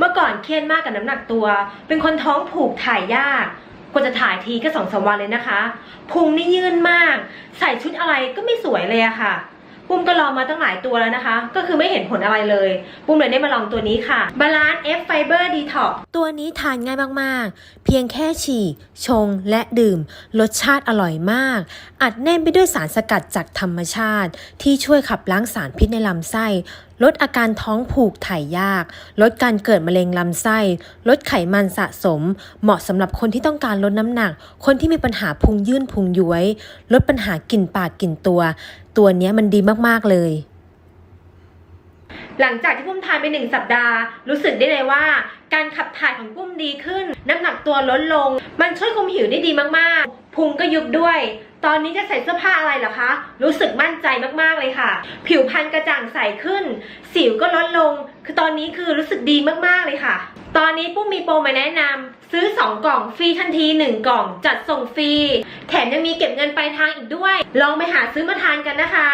เมื่อก่อนเครียดมากกับน้ำหนักตัว เป็นคนท้องผูกถ่ายยากกว่าจะถ่ายทีก็สองสามวันเลยนะคะพุงนี่ยื่นมาก ใส่ชุดอะไรก็ไม่สวยเลยอะค่ะ ปุ้มก็ลองมาตั้งหลายตัวแล้วนะคะ ก็คือไม่เห็นผลอะไรเลย ปุ้มเลยได้มาลองตัวนี้ค่ะ Balance F Fiber Detox ตัวนี้ทานง่ายมากๆ เพียงแค่ฉีก ชง และดื่ม รสชาติอร่อยมาก อัดแน่นไปด้วยสารสกัดจากธรรมชาติ ที่ช่วยขับล้างสารพิษในลำไส้ ลดอาการท้องผูกถ่ายยาก ลดการเกิดมะเร็งลำไส้ ลดไขมันสะสม เหมาะสำหรับคนที่ต้องการลดน้ำหนัก คนที่มีปัญหาพุงยื่นพุงย้วย ลดปัญหากลิ่นปากกลิ่นตัว ตัวนี้มันดีมากๆเลย หลังจากที่ปุ้มทานไปหนึ่งสัปดาห์ รู้สึกได้เลยว่า การขับถ่ายของปุ้มดีขึ้น น้ำหนักตัวลดลง มันช่วยคุมหิวได้ดีมากๆ พุงก็ยุบด้วย ตอนนี้จะใส่เสื้อผ้าอะไรเหรอคะ รู้สึกมั่นใจมากๆเลยค่ะ ผิวพรรณกระจ่างใสขึ้น สิวก็ลดลง คือตอนนี้คือรู้สึกดีมากๆเลยค่ะ ตอนนี้ปุ้มมีโปรมาแนะนำซื้อ 2 กล่องฟรีทันที 1 กล่องจัดส่งฟรี แถมยังมีเก็บเงินปลายทางอีกด้วย ลองไปหาซื้อมาทานกันนะคะ